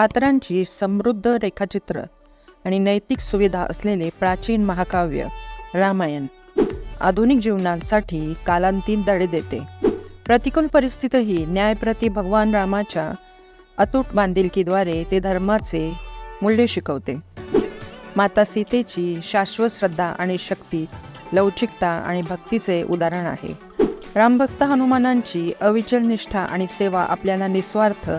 पात्रांची समृद्ध रेखाचित्र आणि नैतिक सुविधा असलेले प्राचीन महाकाव्य रामायण आधुनिक जीवनासाठी कालांतीन दडे देते. प्रतिकूल परिस्थितीही न्यायप्रती भगवान रामाच्या अतूट बांधिलकीद्वारे ते धर्माचे मूल्य शिकवते. माता सीतेची शाश्वत श्रद्धा आणि शक्ती लवचिकता आणि भक्तीचे उदाहरण आहे. रामभक्त हनुमानांची अविचल निष्ठा आणि सेवा आपल्याला निस्वार्थ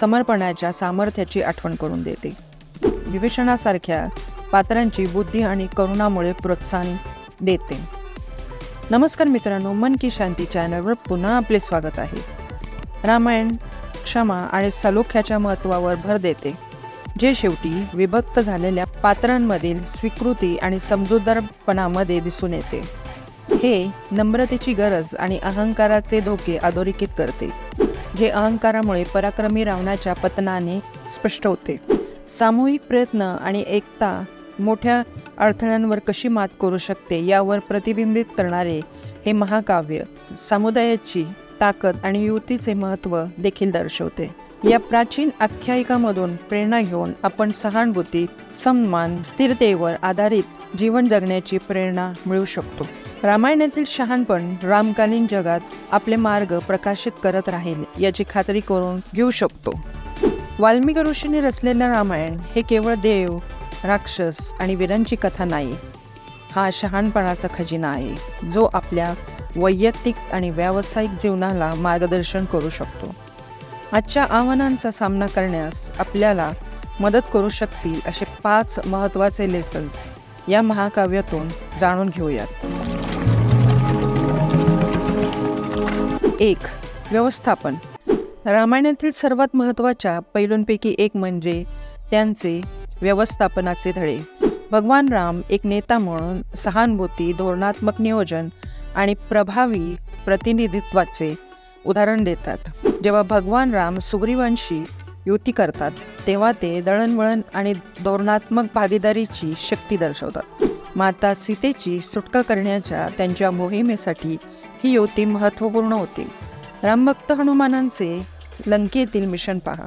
समर्पणाच्या सामर्थ्याची आठवण करून देते. विभीषणासारख्या पात्रांची बुद्धी आणि करुणामुळे प्रोत्साहन देते. नमस्कार मित्रांनो मन की शांती चॅनलवर पुन्हा आपले स्वागत आहे. रामायण क्षमा आणि सलोख्याच्या महत्त्वावर भर देते. जे शेवटी विभक्त झालेल्या पात्रांमधील स्वीकृती आणि समजूतदारपणामध्ये दिसून येते. हे नम्रतेची गरज आणि अहंकाराचे धोके अधोरेखित करते. जे अहंकारामुळे पराक्रमी रावणाच्या पतनाने स्पष्ट होते. सामूहिक प्रयत्न आणि एकता मोठ्या अडथळ्यांवर कशी मात करू शकते यावर प्रतिबिंबित करणारे हे महाकाव्य समुदायाची ताकद आणि युतीचे महत्त्व देखील दर्शवते. या प्राचीन आख्यायिकामधून प्रेरणा घेऊन आपण सहानुभूती सन्मान स्थिरतेवर आधारित जीवन जगण्याची प्रेरणा मिळू शकतो. रामायणातील शहाणपण रामकालीन जगात आपले मार्ग प्रकाशित करत राहील याची खात्री करून घेऊ शकतो. वाल्मिकी ऋषीने रचलेलं रामायण हे केवळ देव राक्षस आणि वीरांची कथा नाही हा शहाणपणाचा खजिना आहे जो आपल्या वैयक्तिक आणि व्यावसायिक जीवनाला मार्गदर्शन करू शकतो. आजच्या आव्हानांचा सामना करण्यास आपल्याला मदत करू शकतील असे पाच महत्त्वाचे लेसन्स या महाकाव्यातून जाणून घेऊयात. एक व्यवस्थापन. रामायणातील सर्वात महत्त्वाच्या पैलूंपैकी एक म्हणजे त्यांचे व्यवस्थापनाचे धडे. भगवान राम एक नेता म्हणून सहानुभूती धोरणात्मक नियोजन आणि प्रभावी प्रतिनिधित्वाचे उदाहरण देतात. जेव्हा भगवान राम सुग्रीवांशी युती करतात तेव्हा ते दळणवळण आणि धोरणात्मक भागीदारीची शक्ती दर्शवतात. माता सीतेची सुटका करण्याच्या त्यांच्या मोहिमेसाठी ही युती महत्त्वपूर्ण होती. रामभक्त हनुमानांचे लंकेतील मिशन पहा.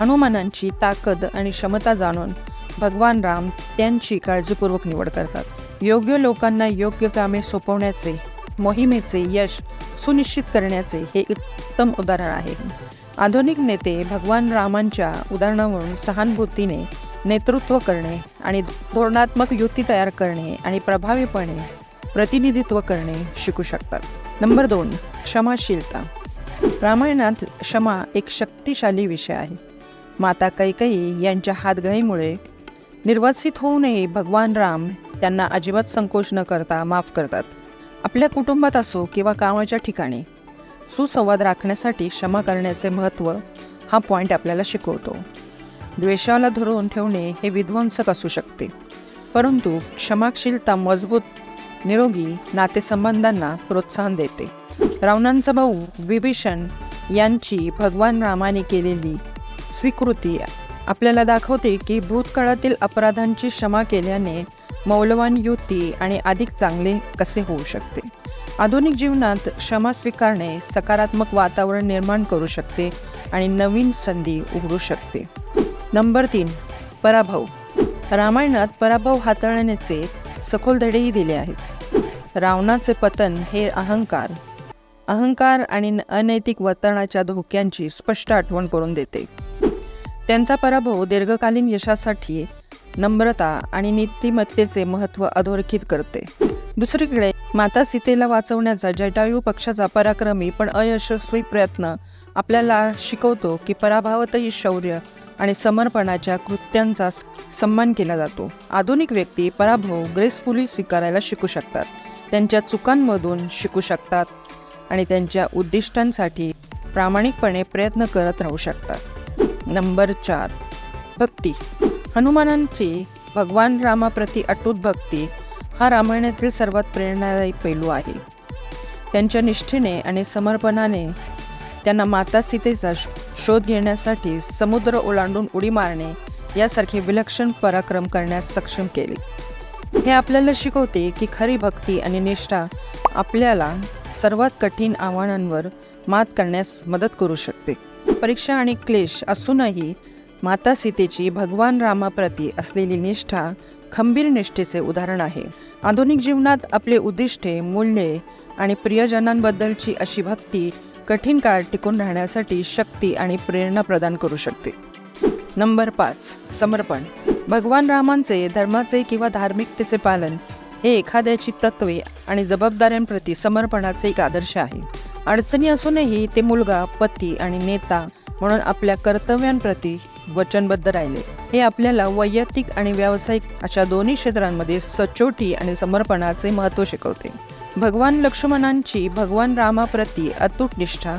हनुमानांची ताकद आणि क्षमता जाणून भगवान राम त्यांची काळजीपूर्वक निवड करतात. योग्य लोकांना योग्य कामे सोपवण्याचे मोहिमेचे यश सुनिश्चित करण्याचे हे उत्तम उदाहरण आहे. आधुनिक नेते भगवान रामांच्या उदाहरणावरून सहानुभूतीने नेतृत्व करणे आणि धोरणात्मक युती तयार करणे आणि प्रभावीपणे प्रतिनिधित्व करणे शिकू शकतात. नंबर दोन क्षमाशीलता. रामायणात क्षमा एक शक्तिशाली विषय आहे. माता कैकई यांच्या हातगईमुळे निर्वासित होऊ नये भगवान राम त्यांना अजिबात संकोच न करता माफ करतात. आपल्या कुटुंबात असो किंवा कामाच्या ठिकाणी सुसंवाद राखण्यासाठी क्षमा करण्याचे महत्त्व हा पॉईंट आपल्याला शिकवतो. द्वेषाला धरून ठेवणे हे विध्वंसक असू शकते. परंतु क्षमाशीलता मजबूत निरोगी नातेसंबंधांना प्रोत्साहन देते. रावणांचा भाऊ विभीषण यांची भगवान रामाने केलेली स्वीकृती आपल्याला दाखवते की भूतकाळातील अपराधांची क्षमा केल्याने मौल्यवान युती आणि अधिक चांगले कसे होऊ शकते? आधुनिक जीवनात क्षमा स्वीकारणे सकारात्मक वातावरण निर्माण करू शकते आणि नवीन संधी उघडू शकते. नंबर तीन पराभव. रामायणात पराभव हाताळण्याचे सखोल धडेही दिले आहेत. रावणाचे पतन हे अहंकार. अहंकार आणि अनैतिक वर्तनाच्या धोक्यांची स्पष्ट आठवण करून देते. त्यांचा पराभव दीर्घकालीन यशासाठी नम्रता आणि नीतिमत्तेचे महत्त्व अधोरेखित करते. दुसरीकडे माता सीतेला वाचवण्याचा जटायू पक्षाचा पराक्रमी पण अयशस्वी प्रयत्न आपल्याला शिकवतो की पराभवातही शौर्य आणि समर्पणाच्या कृत्यांचा सन्मान केला जातो. आधुनिक व्यक्ती पराभव ग्रेसफुली स्वीकारायला शिकू शकतात. त्यांच्या चुकांमधून शिकू शकतात आणि त्यांच्या उद्दिष्टांसाठी प्रामाणिकपणे प्रयत्न करत राहू शकतात. नंबर चार. भक्ती. हनुमानांची भगवान रामाप्रती अटूट भक्ती हा रामायणातील सर्वात प्रेरणादायी पैलू आहे. त्यांच्या निष्ठेने आणि समर्पणाने त्यांना माता सीतेचा शोध घेण्यासाठी समुद्र ओलांडून उडी मारणे यासारखे विलक्षण पराक्रम करण्यास सक्षम केले. हे आपल्याला शिकवते की खरी भक्ती आणि निष्ठा आपल्याला सर्वात कठीण आव्हानांवर मात करण्यास मदत करू शकते. परीक्षा आणि क्लेश असूनही माता सीतेची भगवान रामाप्रती असलेली निष्ठा खंबीर निष्ठेचे उदाहरण आहे. आधुनिक जीवनात आपले उद्दिष्टे मूल्ये आणि प्रियजनांबद्दलची अशी भक्ती कठीण काळ टिकून राहण्यासाठी शक्ती आणि प्रेरणा प्रदान करू शकते. नंबर पाच समर्पण. भगवान रामांचे धर्माचे किंवा धार्मिकतेचे पालन हे एखाद्याची तत्वे आणि जबाबदाऱ्यांप्रती समर्पणाचे एक आदर्श आहे. अडचणी असूनही ते मुलगा पती आणि नेता म्हणून आपल्या कर्तव्यांप्रती वचनबद्ध राहिले. हे आपल्याला वैयक्तिक आणि व्यावसायिक अशा दोन्ही क्षेत्रांमध्ये सचोटी आणि समर्पणाचे महत्त्व शिकवते. भगवान लक्ष्मणांची भगवान रामाप्रती अतूट निष्ठा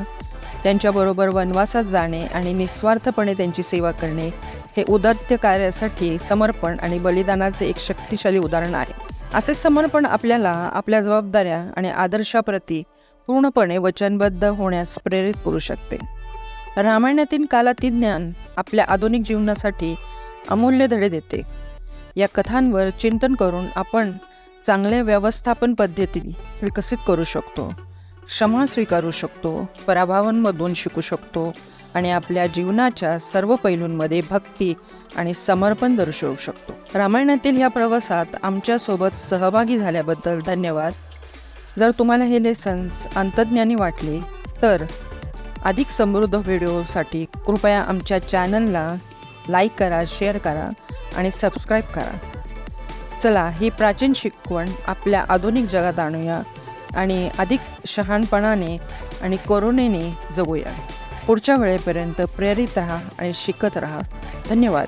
त्यांच्याबरोबर वनवासात जाणे आणि निस्वार्थपणे त्यांची सेवा करणे हे उदात्त कार्यासाठी समर्पण आणि बलिदानाचे एक शक्तिशाली उदाहरण आहे. असे समर्पण आपल्याला आपल्या जबाबदाऱ्या आणि आदर्शाप्रती पूर्णपणे वचनबद्ध होण्यास प्रेरित करू शकते. रामायणातील कालातील ज्ञान आपल्या आधुनिक जीवनासाठी अमूल्य धडे देते. या कथांवर चिंतन करून आपण चांगल्या व्यवस्थापन पद्धती विकसित करू शकतो. क्षमा स्वीकारू शकतो पराभवांमधून शिकू शकतो आणि आपल्या जीवनाच्या सर्व पैलूंमध्ये भक्ती आणि समर्पण दर्शवू शकतो. रामायणातील या प्रवासात आमच्यासोबत सहभागी झाल्याबद्दल धन्यवाद. जर तुम्हाला हे लेसन्स अंतज्ञानी वाटले तर अधिक समृद्ध व्हिडिओसाठी कृपया आमच्या चॅनलला लाईक करा शेअर करा आणि सबस्क्राईब करा. चला ही प्राचीन शिकवण आपल्या आधुनिक जगात आणूया आणि अधिक शहाणपणाने आणि करुणेने जगूया. पुढच्या वेळेपर्यंत प्रेरित राहा आणि शिकत राहा. धन्यवाद.